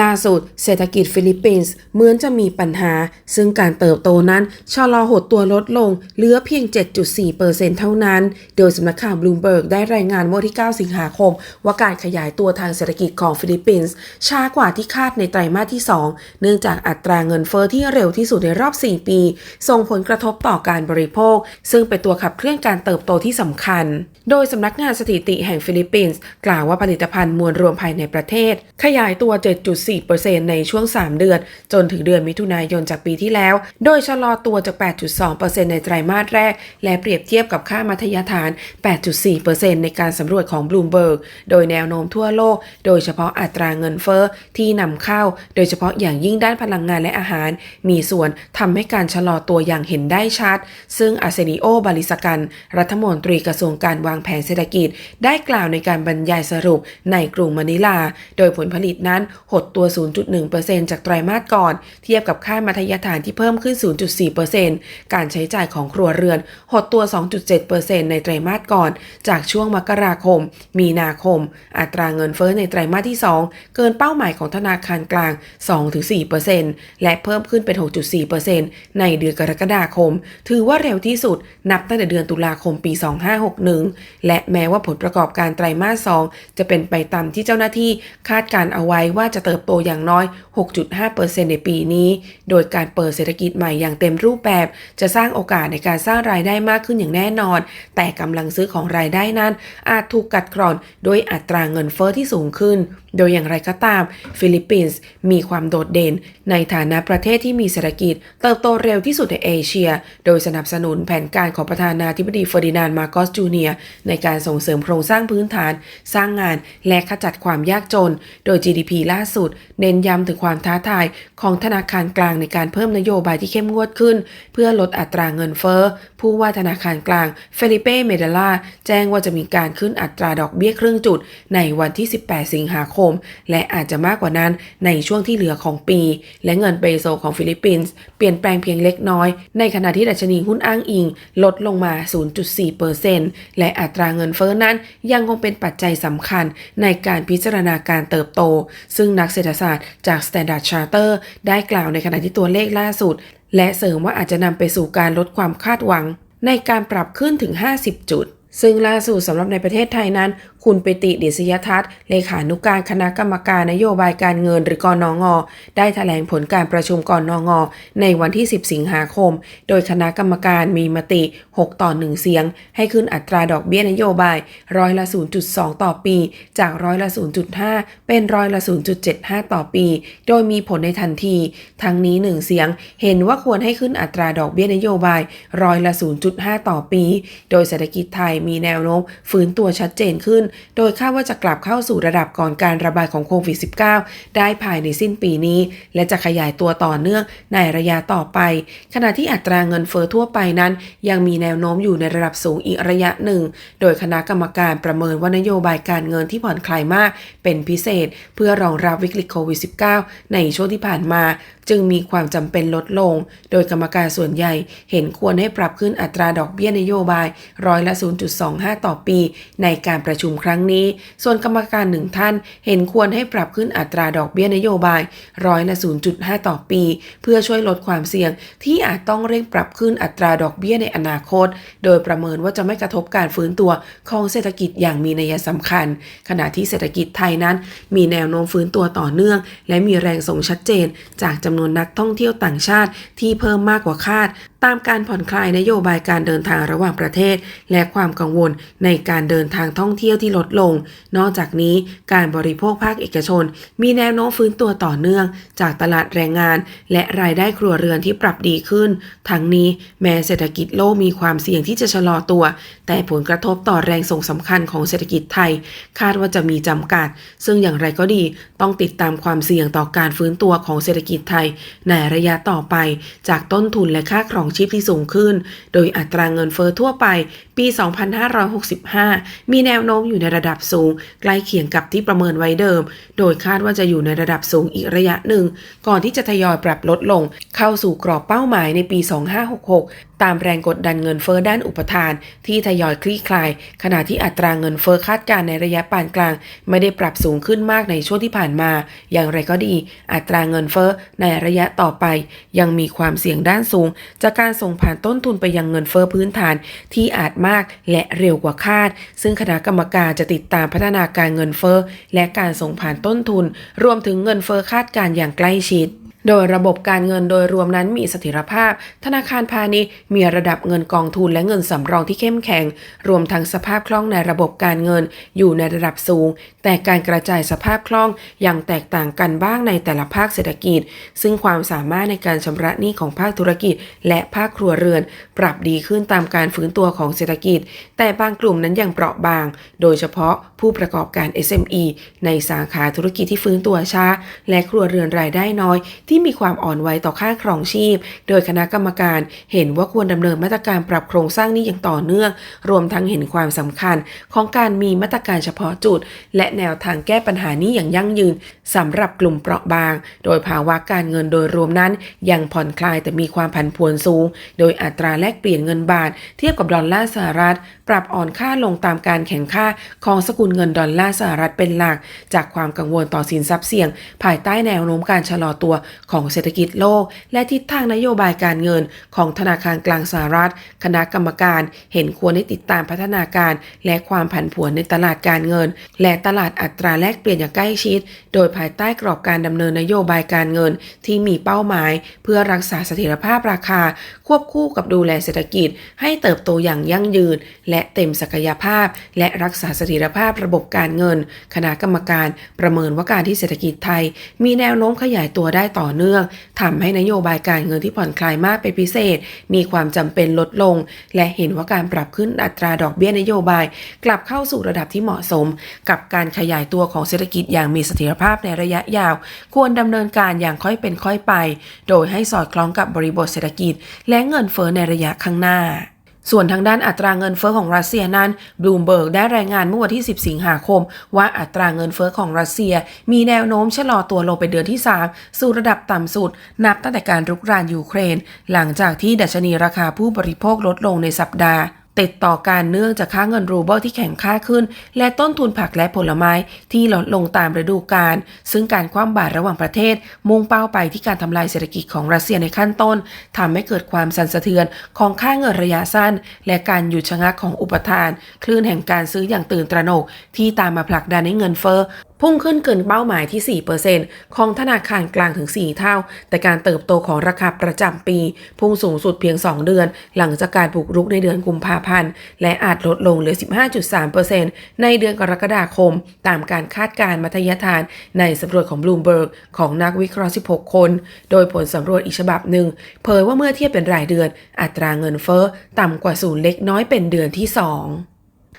ล่าสุดเศรษฐกิจฟิลิปปินส์เหมือนจะมีปัญหา ซึ่งการเติบโตนั้น ชะลอหดตัวลดลง เหลือเพียง 7.4%เท่านั้น โดยสำนักข่าวบลูมเบิร์กได้รายงานเมื่อที่ 9 สิงหาคม ว่าการขยายตัวทางเศรษฐกิจของฟิลิปปินส์ช้ากว่าที่คาดในไตรมาสที่ 2 เนื่องจากอัตราเงินเฟอ้อที่เร็วที่สุดในรอบ 4 ปี ส่งผลกระทบต่อการบริโภค ซึ่งเป็นตัวขับเคลื่อนการเติบโตที่สำคัญ โดยสำนักงานสถิติแห่งฟิลิปปินส์กล่าวว่าผลิตภัณฑ์มวลรวมภายในประเทศ ขยายตัว7.4%ในช่วง 3 เดือน จนถึงเดือนมิถุนายนจากปีที่แล้ว โดยชะลอตัวจาก 8.2%ในไตรมาสแรก และเปรียบเทียบกับค่ามัธยฐาน 8.4%ในการสำรวจของบลูมเบิร์กโดยแนวโน้มทั่วโลก โดยเฉพาะอัตราเงินเฟ้อที่นำเข้า โดยเฉพาะอย่างยิ่งด้านพลังงานและอาหาร มีส่วนทำให้การชะลอตัวอย่างเห็นได้ชัด ซึ่งอาเซนิโอบาลิสกัน รัฐมนตรีกระทรวงการวางแผนเศรษฐกิจ ได้กล่าวในการบรรยายสรุปในกรุงมะนิลา โดยผลผลิตนั้นหดตัว 0.1%จากไตรมาสก่อน เทียบกับค่ามัธยฐานที่เพิ่มขึ้น 0.4%การใช้จ่ายของครัวเรือน หดตัว 2.7%ในไตรมาสก่อน จากช่วงมกราคม มีนาคม อัตราเงินเฟ้อในไตรมาสที่ 2 เกินเป้าหมายของธนาคารกลาง 2-4%และเพิ่มขึ้นเป็น 6.4%ในเดือนกรกฎาคม ถือว่าเร็วที่สุดนับตั้งแต่เดือนตุลาคมปี 2561 และแม้ว่าผลประกอบการไตรมาส 2 จะเป็นไปตามที่เจ้าหน้าที่คาดการเอาไว้ว่าจะเติบโตอย่างน้อย 6.5%ในปีนี้ โดยการเปิดเศรษฐกิจใหม่อย่างเต็มรูปแบบ จะสร้างโอกาสในการสร้างรายได้มากขึ้นอย่างแน่นอน แต่กำลังซื้อของรายได้นั้น อาจถูกกัดกร่อนโดยอัตราเงินเฟอ้อที่สูงขึ้น โดยอย่างไรก็ตาม ฟิลิปปินส์มีความโดดเด่น ในฐานะประเทศที่มีเศรษฐกิจ เติบโตเร็วที่สุดในเอเชีย โดยสนับสนุนแผนการของประธานาธิบดีเฟอร์ดินานด์มาโกสจูเนียในการส่งเสริมโครงสร้างพื้นฐาน สร้างงานและขจัดความยากจน โดย GDP ล่าสุด เน้นย้ำถึงความท้าทายของธนาคารกลางในการเพิ่มนโยบายที่เข้มงวดขึ้น เพื่อลดอัตราเงินเฟ้อ ผู้ว่าธนาคารกลางเฟลิเป้เมเดลาแจ้งว่าจะมีการขึ้นอัตราดอกเบี้ยครึ่งจุด ในวันที่ 18 สิงหาคม และอาจจะมากกว่านั้นในช่วงที่เหลือของปี และเงินเปโซของฟิลิปปินส์เปลี่ยนแปลงเพียงเล็กน้อย ในขณะที่ดัชนีหุ้นอ้างอิง ลดลงมา 0.4%และอัตราเงินเฟ้อนั้นยังคงเป็นปัจจัยสำคัญในการพิจารณาการเติบโต ซึ่งนักเศรษฐศาสตร์จาก Standard Charter ได้กล่าวในขณะที่ตัวเลขล่าสุด และเสริมว่าอาจจะนำไปสู่การลดความคาดหวังในการปรับขึ้นถึง 50 จุด ซึ่งล่าสุดสำหรับในประเทศไทยนั้น คุณปิติดิษยทัศน์เลขานุการคณะกรรมการนโยบายการเงินหรือกอนงได้ถแถลงผลการประชุมกอนงในวันที่ 10 สิงหาคม โดยคณะกรรมการมีมติ 6 ต่อ 1 เสียง ให้ขึ้นอัตราดอกเบี้ยนโยบายร้อยละ 0.2 ต่อปี จากร้อยละ 0.5 เป็นร้อยละ 0.75 ต่อปี โดยมีผลในทันที ทั้งนี้ 1 เสียง เห็นว่าควรให้ขึ้นอัตราดอกเบี้ยนโยบายร้อยละ 0.5 ต่อปี โดยเศรษฐกิจไทยมีแนวโน้มฟื้นตัวชัดเจนขึ้น โดยคาดว่าจะกลับเข้าสู่ระดับก่อนการระบาดของโควิด -19 ได้ภายในสิ้นปีนี้ และจะขยายตัวต่อเนื่องในระยะต่อไป ขณะที่อัตราเงินเฟอ้อทั่วไปนั้น ยังมีแนวโน้มอยู่ในระดับสูงอีกระยะหนึ่ง โดยคณะกรรมการประเมินว่านโยบายการเงินที่ผ่อนคลายมาก เป็นพิเศษ เพื่อรองรับวิกฤตโควิด -19 ในช่วงที่ผ่านมา จึงมีความจำเป็นลดลง โดยกรรมการส่วนใหญ่ เห็นควรให้ปรับขึ้นอัตราดอกเบี้ยนโยบายร้อยละ0.25 ต่อปี ในการประชุมครั้งนี้ ส่วนกรรมการหนึ่งท่านเห็นควรให้ปรับขึ้นอัตราดอกเบี้ยนโยบายร้อยละ 0.5 ต่อปี เพื่อช่วยลดความเสี่ยง ที่อาจต้องเร่งปรับขึ้นอัตราดอกเบี้ยในอนาคต โดยประเมินว่าจะไม่กระทบการฟื้นตัวของเศรษฐกิจอย่างมีนัยสำคัญ ขณะที่เศรษฐกิจไทยนั้น มีแนวโน้มฟื้นตัวต่อเนื่อง และมีแรงส่งชัดเจน จากจำนวนนักท่องเที่ยวต่างชาติที่เพิ่มมากกว่าคาดตามการผ่อนคลายนโยบายการเดินทางระหว่างประเทศ และความกังวลในการเดินทางท่องเที่ยวที่ลดลง นอกจากนี้การบริโภคภาคเอกชน มีแนวโน้มฟื้นตัวต่อเนื่อง จากตลาดแรงงาน และรายได้ครัวเรือนที่ปรับดีขึ้น ทั้งนี้แม้เศรษฐกิจโลกมีความเสี่ยงที่จะชะลอตัว แต่ผลกระทบต่อแรงส่งสำคัญของเศรษฐกิจไทย คาดว่าจะมีจำกัด ซึ่งอย่างไรก็ดีต้องติดตามความเสี่ยงต่อการฟื้นตัวของเศรษฐกิจไทย ในระยะต่อไป จากต้นทุนและค่าครองชีพที่สูงขึ้น โดยอัตราเงินเฟอ้อทั่วไปปี 2565 มีแนวโน้มอยู่ในระดับสูง ใกล้เคียงกับที่ประเมินไว้เดิม โดยคาดว่าจะอยู่ในระดับสูงอีกระยะหนึ่ง ก่อนที่จะทยอยปรับลดลง เข้าสู่กรอบเป้าหมายในปี 2566 ตามแรงกดดันเงินเฟ้อด้านอุปทาน ที่ทยอยคลี่คลาย ขณะที่อัตราเงินเฟ้อคาดการณ์ในระยะปานกลาง ไม่ได้ปรับสูงขึ้นมากในช่วงที่ผ่านมา อย่างไรก็ดี อัตราเงินเฟ้อในระยะต่อไป ยังมีความเสี่ยงด้านสูง จากการส่งผ่านต้นทุนไปยังเงินเฟ้อพื้นฐาน ที่อาจมากและเร็วกว่าคาด ซึ่งคณะกรรมการจะติดตามพัฒนาการเงินเฟ้อและการส่งผ่านต้นทุน รวมถึงเงินเฟ้อคาดการณ์อย่างใกล้ชิด โดยระบบการเงินโดยรวมนั้นมีเสถียรภาพ ธนาคารพาณิชย์มีระดับเงินกองทุนและเงินสำรองที่เข้มแข็ง รวมทั้งสภาพคล่องในระบบการเงินอยู่ในระดับสูง แต่การกระจายสภาพคล่องยังแตกต่างกันบ้างในแต่ละภาคเศรษฐกิจ ซึ่งความสามารถในการชำระหนี้ของภาคธุรกิจ และภาคครัวเรือน ปรับดีขึ้นตามการฟื้นตัวของเศรษฐกิจ แต่บางกลุ่มนั้นยังเปราะบาง โดยเฉพาะผู้ประกอบการ SME ในสาขาธุรกิจที่ฟื้นตัวช้า และครัวเรือนรายได้น้อยที่มีความอ่อนไหวต่อค่าครองชีพ โดยคณะกรรมการเห็นว่าควรดำเนินมาตรการปรับโครงสร้างนี้อย่างต่อเนื่อง รวมทั้งเห็นความสำคัญของการมีมาตรการเฉพาะจุด และแนวทางแก้ปัญหานี้อย่างยั่งยืนสำหรับกลุ่มเปราะบาง โดยภาวะการเงินโดยรวมนั้น ยังผ่อนคลายแต่มีความผันผวนสูง โดยอัตราแลกเปลี่ยนเงินบาท เทียบกับดอลลาร์สหรัฐ ปรับอ่อนค่าลงตามการแข่งค่าของสกุลเงินดอลลาร์สหรัฐเป็นหลัก จากความกังวลต่อสินทรัพย์เสี่ยง ภายใต้แนวโน้มการชะลอตัวของเศรษฐกิจโลก และทิศทางนโยบายการเงินของธนาคารกลางสหรัฐ คณะกรรมการเห็นควรให้ติดตามพัฒนาการ และความผันผวนในตลาดการเงิน และตลาดอัตราแลกเปลี่ยนอย่างใกล้ชิด โดยภายใต้กรอบการดำเนินนโยบายการเงินที่มีเป้าหมาย เพื่อรักษาเสถียรภาพราคา ควบคู่กับดูแลเศรษฐกิจ ให้เติบโตอย่างยั่งยืน และเต็มศักยภาพ และรักษาเสถียรภาพระบบการเงิน คณะกรรมการประเมินว่าการที่เศรษฐกิจไทย มีแนวโน้มขยายตัวได้ต่อเนื่องทำให้นโยบายการเงินที่ผ่อนคลายมากเป็นพิเศษ มีความจำเป็นลดลง และเห็นว่าการปรับขึ้นอัตราดอกเบี้ยนโยบาย กลับเข้าสู่ระดับที่เหมาะสม กับการขยายตัวของเศรษฐกิจอย่างมีเสถียรภาพในระยะยาว ควรดำเนินการอย่างค่อยเป็นค่อยไป โดยให้สอดคล้องกับบริบทเศรษฐกิจ และเงินเฟ้อในระยะข้างหน้า ส่วนทางด้านอัตราเงินเฟ้อของรัสเซียนั้นบลูมเบิร์กได้รายงานเมื่อวันที่ 10 สิงหาคม ว่าอัตราเงินเฟ้อของรัสเซีย มีแนวโน้มชะลอตัวลงไปเดือนที่ 3 สู่ระดับต่ำสุด นับตั้งแต่การรุกรานยูเครน หลังจากที่ดัชนีราคาผู้บริโภคลดลงในสัปดาห์ ติดต่อการเนื่องจากค่าเงินรูเบิลที่แข็งค่าขึ้น และต้นทุนผักและผลไม้ที่ลดลงตามฤดูกาลซึ่งการคว่ำบาตรระหว่างประเทศ มุ่งเป้าไปที่การทำลายเศรษฐกิจของรัสเซียในขั้นต้นทำให้เกิดความสั่นสะเทือนของค่าเงินระยะสั้น และการหยุดชะงักของอุปทาน คลื่นแห่งการซื้ออย่างตื่นตระหนกที่ตามมาผลักดันให้เงินเฟ้อ พุ่งขึ้นเกินเป้าหมายที่ 4%ของธนาคารกลางถึง 4 เท่า แต่การเติบโตของราคาประจำปี พุ่งสูงสุดเพียง 2 เดือน หลังจากการบุกรุกในเดือนกุมภาพันธ์ และอาจลดลงเหลือ 15.3%ในเดือนกรกฎาคม ตามการคาดการณ์มัธยฐานในสำรวจของบลูมเบิร์กของนักวิเคราะห์ 16 คน โดยผลสำรวจอีกฉบับหนึ่งเผยว่าเมื่อเทียบเป็นรายเดือน อัตราเงินเฟ้อต่ำกว่าศูนย์เล็กน้อยเป็นเดือนที่ 2